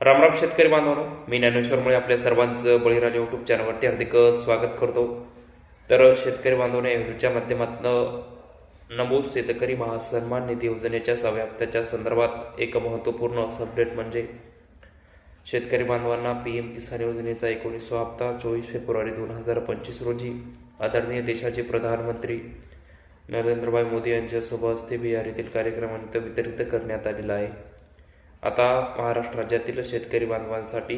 रामराम शेतकरी बांधवांनो मी ज्ञानेश्वरमुळे आपल्या सर्वांचं बळीराजा यूट्यूब चॅनलवरती हार्दिक स्वागत करतो. तर शेतकरी बांधवांनो या व्हिडिओच्या माध्यमातून नमो शेतकरी महासन्मान निधी योजनेच्या सहाव्या हप्त्याच्या संदर्भात एक महत्त्वपूर्ण असं अपडेट म्हणजे शेतकरी बांधवांना पी एम किसान योजनेचा एकोणीसवा हप्ता चोवीस फेब्रुवारी दोन हजार पंचवीस रोजी आदरणीय देशाचे प्रधानमंत्री नरेंद्रभाई मोदी यांच्या शुभ हस्ते बिहार येथील कार्यक्रमानिमित्त वितरित करण्यात आलेला आहे. आता महाराष्ट्र राज्यातील शेतकरी बांधवांसाठी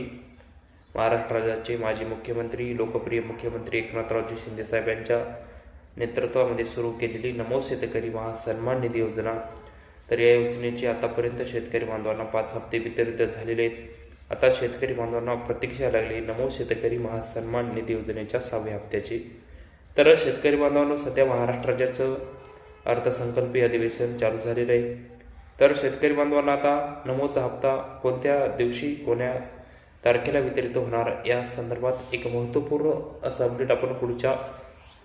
महाराष्ट्र राज्याचे माजी मुख्यमंत्री लोकप्रिय मुख्यमंत्री एकनाथरावजी शिंदेसाहेब यांच्या नेतृत्वामध्ये सुरू केलेली नमो शेतकरी महासन्मान निधी योजना. तर या योजनेची आतापर्यंत शेतकरी बांधवांना पाच हप्ते वितरित झालेले आहेत. आता शेतकरी बांधवांना प्रतीक्षा लागली नमो शेतकरी महासन्मान निधी योजनेच्या सहाव्या हप्त्याची. तर शेतकरी बांधवांना सध्या महाराष्ट्र राज्याचं अर्थसंकल्पीय अधिवेशन चालू झालेलं आहे. तर शेतकरी बांधवांना आता नमोचा हप्ता कोणत्या दिवशी कोण्या तारखेला वितरित होणार या संदर्भात एक महत्त्वपूर्ण असं अपडेट आपण पुढच्या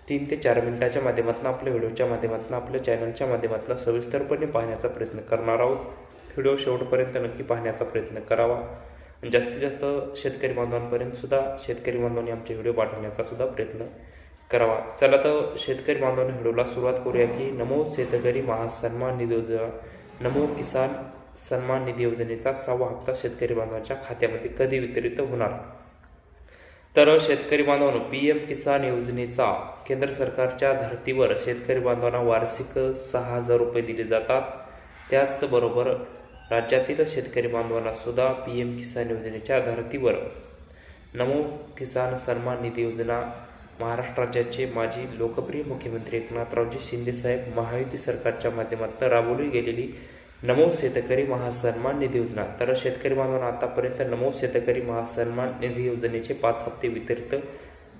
तीन ते चार मिनिटाच्या माध्यमातून आपल्या व्हिडिओच्या माध्यमातून आपल्या चॅनलच्या माध्यमातून सविस्तरपणे पाहण्याचा प्रयत्न करणार आहोत. व्हिडिओ शेवटपर्यंत नक्की पाहण्याचा प्रयत्न करावा. जास्तीत जास्त शेतकरी बांधवांपर्यंत सुद्धा शेतकरी बांधवांनी आमचे व्हिडिओ पाठवण्याचा सुद्धा प्रयत्न करावा. चला तर शेतकरी बांधवांनी व्हिडिओला सुरुवात करूया की नमो शेतकरी महासन्मान निधी योजना नमो किसान सन्मान निधी योजनेचा सहावा हप्ता शेतकरी बांधवांच्या खात्यामध्ये कधी वितरित होणार? तर शेतकरी बांधवांनो पी एम किसान योजनेचा केंद्र सरकारच्या धर्तीवर शेतकरी बांधवांना वार्षिक सहा हजार रुपये दिले जातात. त्याचबरोबर राज्यातील शेतकरी बांधवांना सुद्धा पी एम किसान योजनेच्या धर्तीवर नमो किसान सन्मान निधी योजना महाराष्ट्र राज्याचे माजी लोकप्रिय मुख्यमंत्री एकनाथरावजी शिंदेसाहेब महायुती सरकारच्या माध्यमातून राबवली गेलेली नमो शेतकरी महासन्मान निधी योजना. तर शेतकरी बांधवांना आतापर्यंत नमो शेतकरी महासन्मान निधी योजनेचे पाच हप्ते वितरित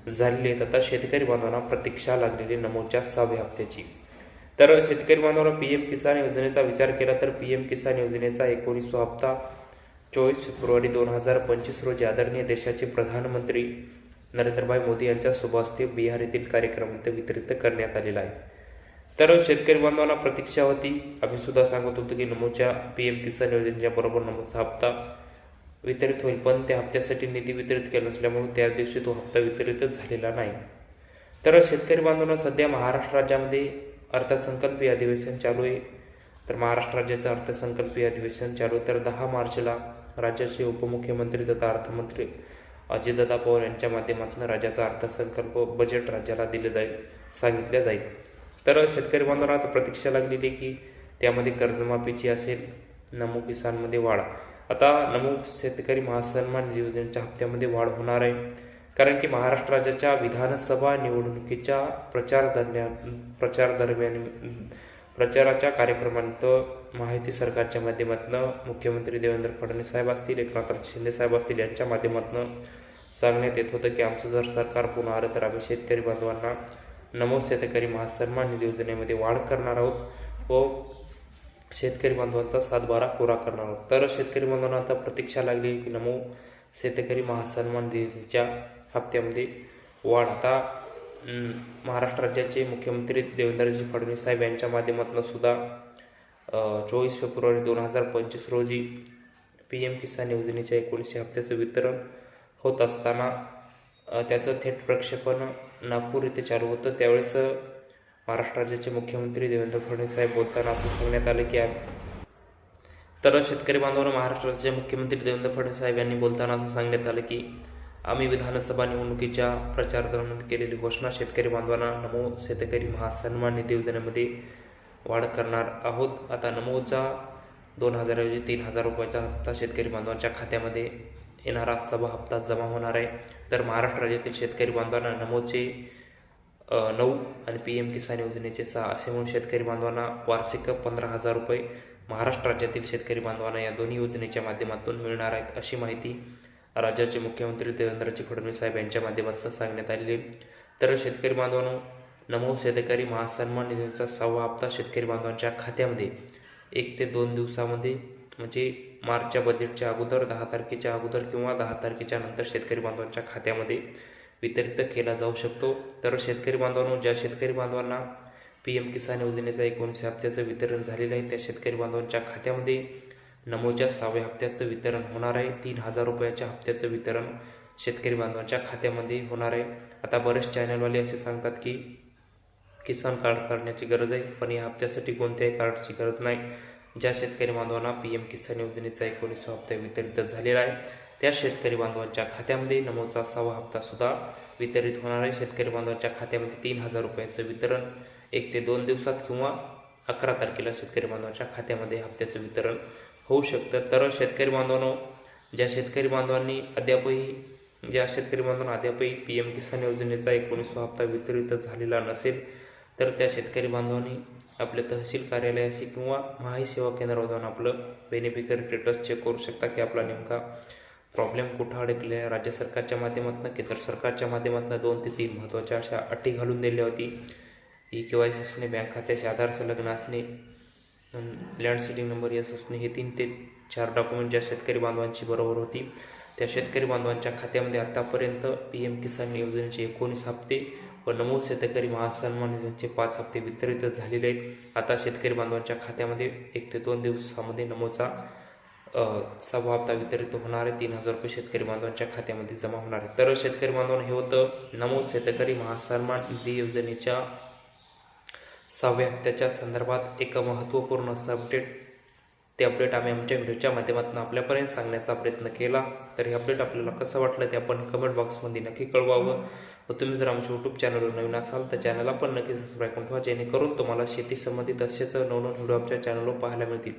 झालेले आहेत. आता शेतकरी बांधवांना प्रतीक्षा लागलेली नमोच्या सहाव्या हप्त्याची. तर शेतकरी बांधवांना पी एम किसान योजनेचा विचार केला तर पी एम किसान योजनेचा एकोणीसवा हप्ता चोवीस फेब्रुवारी दोन हजार पंचवीस रोजी आदरणीय देशाचे प्रधानमंत्री नरेंद्रभाई मोदी यांच्या शुभ हस्ते बिहार येथील कार्यक्रमात वितरित करण्यात आलेला आहे. तर शेतकरी बांधवांना प्रतीक्षा होती. आम्ही सुद्धा सांगत होतो की नमोच्या पी एम किसान योजनेच्या बरोबर नमोचा हप्ता वितरित होईल पण त्या हप्त्यासाठी निधी वितरित केला नसल्यामुळे त्या दिवशी तो हप्ता वितरितच झालेला नाही. तर शेतकरी बांधवांना सध्या महाराष्ट्र राज्यामध्ये अर्थसंकल्पीय अधिवेशन चालू आहे. तर महाराष्ट्र राज्याचं अर्थसंकल्पीय अधिवेशन चालू आहे. तर दहा मार्चला राज्याचे उपमुख्यमंत्री तथा अर्थमंत्री अजितदादा पवार यांच्या माध्यमातून राज्याचा अर्थसंकल्प बजेट राज्याला दिले जाईल सांगितले जाईल. तर शेतकरी बांधवांना आता प्रतीक्षा लागलेली आहे की त्यामध्ये कर्जमाफीची असेल नमो किसानमध्ये वाढ. आता नमो शेतकरी महासन्मान योजनेच्या हप्त्यामध्ये वाढ होणार आहे. कारण की महाराष्ट्र राज्याच्या विधानसभा निवडणुकीच्या प्रचार दरम्यान प्रचार दरम्यान प्रचाराच्या कार्यक्रमांत माहिती सरकारच्या माध्यमातून मुख्यमंत्री देवेंद्र फडणवीस साहेब असतील एकनाथ शिंदे साहेब असतील यांच्या माध्यमातून सांगण्यात येत होतं की आमचं जर सरकार पुन्हा आलं तर आम्ही शेतकरी बांधवांना नमो शेतकरी महासन्मान निधी योजनेमध्ये वाढ करणार आहोत व शेतकरी बांधवांचा सातबारा पुरा करणार आहोत. तर शेतकरी बांधवांना आता प्रतीक्षा लागली की नमो शेतकरी महासन्मान निधीच्या हप्त्यामध्ये वाढ आता महाराष्ट्र राज्याचे मुख्यमंत्री देवेंद्रजी फडणवीस साहेब यांच्या माध्यमातून सुद्धा चोवीस फेब्रुवारी दोन हजार पंचवीस रोजी पी एम किसान योजनेच्या एकोणीसशे हप्त्याचं वितरण होत असताना त्याचं थेट प्रक्षेपण नागपूर येथे चालू होतं. त्यावेळेस महाराष्ट्र राज्याचे मुख्यमंत्री देवेंद्र फडणवीस साहेब बोलताना असं सांगण्यात आलं की तर शेतकरी बांधवांना महाराष्ट्र राज्याचे मुख्यमंत्री देवेंद्र फडणवीस साहेब यांनी बोलताना असं सांगण्यात आलं की आम्ही विधानसभा निवडणुकीच्या प्रचारदरम्यान केलेली घोषणा शेतकरी बांधवांना नमो शेतकरी महासन्मान निधी योजनेमध्ये वाढ करणार आहोत. आता नमोचा दोन हजारऐवजी तीन हजार रुपयाचा हप्ता शेतकरी बांधवांच्या खात्यामध्ये येणारा सभा हप्ता जमा होणार आहे. तर महाराष्ट्र राज्यातील शेतकरी बांधवांना नमोचे नऊ आणि पी एम किसान योजनेचे सहा असे म्हणून शेतकरी बांधवांना वार्षिक पंधरा हजार रुपये महाराष्ट्र राज्यातील शेतकरी बांधवांना या दोन्ही योजनेच्या माध्यमातून मिळणार आहेत अशी माहिती राज्याचे मुख्यमंत्री देवेंद्रजी फडणवीस साहेब यांच्या माध्यमातून सांगण्यात आले तर शेतकरी बांधवांनो नमो शेतकरी महासन्मान निधीचा सहावा हप्ता शेतकरी बांधवांच्या खात्यामध्ये. एक ते दोन दिवसामध्ये म्हणजे मार्चच्या बजेटच्या अगोदर दहा तारखेच्या अगोदर किंवा दहा तारखेच्या नंतर शेतकरी बांधवांच्या खात्यामध्ये वितरित केला जाऊ शकतो. तर शेतकरी बांधवांनो ज्या शेतकरी बांधवांना पी एम किसान योजनेचा एकोणीस हप्त्याचं वितरण झालेलं आहे त्या शेतकरी बांधवांच्या खात्यामध्ये नमोच्या सहाव्या हप्त्याचं वितरण होणार आहे. तीन हजार रुपयाच्या हप्त्याचं वितरण शेतकरी बांधवांच्या खात्यामध्ये होणार आहे. आता बरेच चॅनलवाले असे सांगतात की किसान कार्ड काढण्याची गरज आहे पण या हप्त्यासाठी कोणत्याही कार्डची गरज नाही. ज्या शेतकरी बांधवांना पी एम किसान योजनेचा एकोणीसवा हप्ता वितरित झालेला आहे त्या शेतकरी बांधवांच्या खात्यामध्ये नमोचा सहावा हप्तासुद्धा वितरित होणार आहे. शेतकरी बांधवांच्या खात्यामध्ये तीन हजार रुपयाचं वितरण एक ते दोन दिवसात किंवा अकरा तारखेला शेतकरी बांधवांच्या खात्यामध्ये हप्त्याचं वितरण होऊ शकतं. तर शेतकरी बांधवांनो ज्या शेतकरी बांधवांनी अद्यापही ज्या शेतकरी बांधवांना अद्यापही पी एम किसान योजनेचा एकोणीसवा हप्ता वितरित झालेला नसेल तर त्या शेतकरी बांधवांनी आपल्या तहसील कार्यालयाशी किंवा महाई सेवा केंद्रावर जाऊन आपलं बेनिफिकरी स्टेटस चेक करू शकता की आपला नेमका प्रॉब्लेम कुठं अडकले राज्य सरकारच्या माध्यमातून केंद्र सरकारच्या माध्यमातून दोन ते तीन महत्त्वाच्या अशा अटी घालून दिल्या होती. ई के वाय सी असणे बँक खात्याशी आधार संलग्न असणे लँड सीडिंग नंबर यस असणे हे तीन ते चार डॉक्युमेंट ज्या शेतकरी बांधवांची बरोबर होती. त्या शेतकरी बांधवांच्या खात्यामध्ये आतापर्यंत पी एम किसान योजनेचे एकोणीस हप्ते व नमूद शेतकरी महासन्मान योजनेचे पाच हप्ते वितरित झालेले आहेत. आता शेतकरी बांधवांच्या खात्यामध्ये एक ते दोन दिवसामध्ये नमूचा अ, सहावा हप्ता वितरित होणार आहे. तीन हजार रुपये शेतकरी बांधवांच्या खात्यामध्ये जमा होणार आहे. तर शेतकरी बांधवांना हे होतं नमो शेतकरी महासन्मान निधी योजनेच्या सहाव्या हप्त्याच्या संदर्भात एक महत्त्वपूर्ण असं अपडेट ते अपडेट आम्ही आमच्या व्हिडिओच्या माध्यमातून आपल्यापर्यंत सांगण्याचा प्रयत्न केला. तर हे अपडेट आपल्याला कसं वाटलं ते आपण कमेंट बॉक्समध्ये नक्की कळवावं. व तुम्ही जर आमच्या यूट्यूब चॅनलवर नवीन असाल तर चॅनलला पण नक्की सबस्क्राईब करून ठेवा जेणेकरून तुम्हाला शेती संबंधित असेच नवनवीन व्हिडिओ आमच्या चॅनलवर पाहायला मिळतील.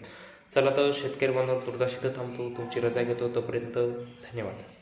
चला तर शेतकरी बांधव तुर्ताशी थांबतो. तुमची रजा घेतो तोपर्यंत धन्यवाद.